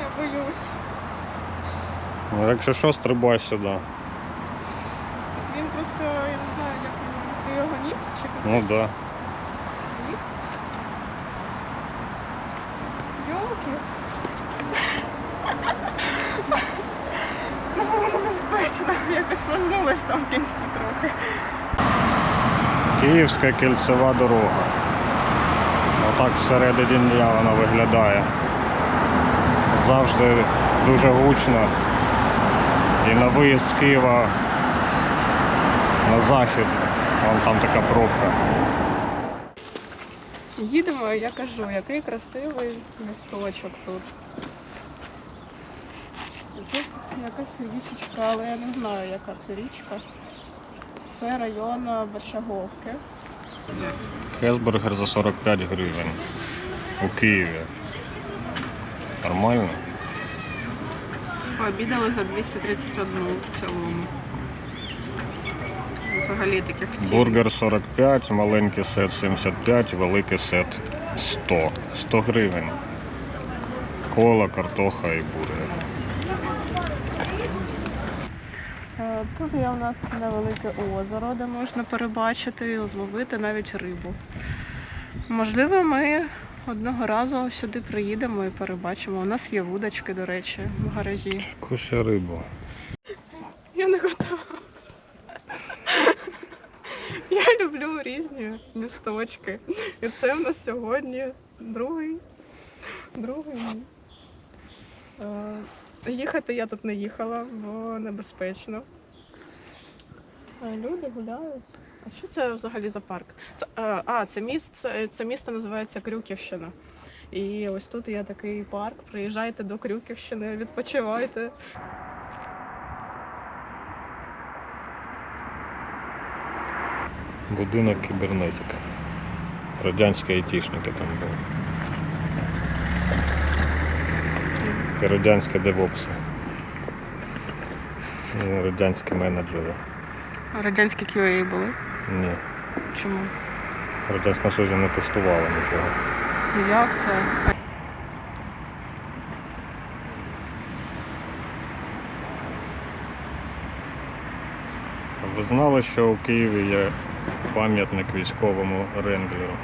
Я боюсь. Ну, якщо що, стрибай сюди. Він просто, я не знаю, як він- ти його ніс чи Ну так. Да. ніс? Йолки. Це було небезпечно. Я підслизнулась там в кінці трохи. Київська кільцева дорога. Отак всередині дня вона виглядає. Завжди дуже гучно. І на виїзд з Києва на захід, вон там така пробка. Їдемо, я кажу, який красивий місточок тут. Тут якась річечка, але я не знаю, яка це річка. Це район Большаговки. Хесбургер за 45 гривень у Києві. Нормально? Пообідали за 231 в цілому. Взагалі таких цін. Бургер 45, маленький сет 75, великий сет 100. 100 гривень. Кола, картоха і бургер. Тут є у нас невелике озеро, де можна перебачити і зловити навіть рибу. Можливо, ми одного разу сюди приїдемо і перебачимо. У нас є вудочки, до речі, в гаражі. Куша рибу. Я не готова. Я люблю різні місточки. І це в нас сьогодні другий, другий міст. Е, Їхати я тут не їхала, бо небезпечно. Е, Люди гуляють. А що це взагалі за парк? Це, е, а, це місце, це місто називається Крюківщина. І ось тут є такий парк. Приїжджайте до Крюківщини, відпочивайте. Будинок кібернетика. Радянські айтішники там були. І радянські девопси. І радянські менеджери. Радянські QA були. Ні. Чому? Радянська Союзі не тестувала нічого. Як це? Ви знали, що у Києві є пам'ятник військовому ренглеру?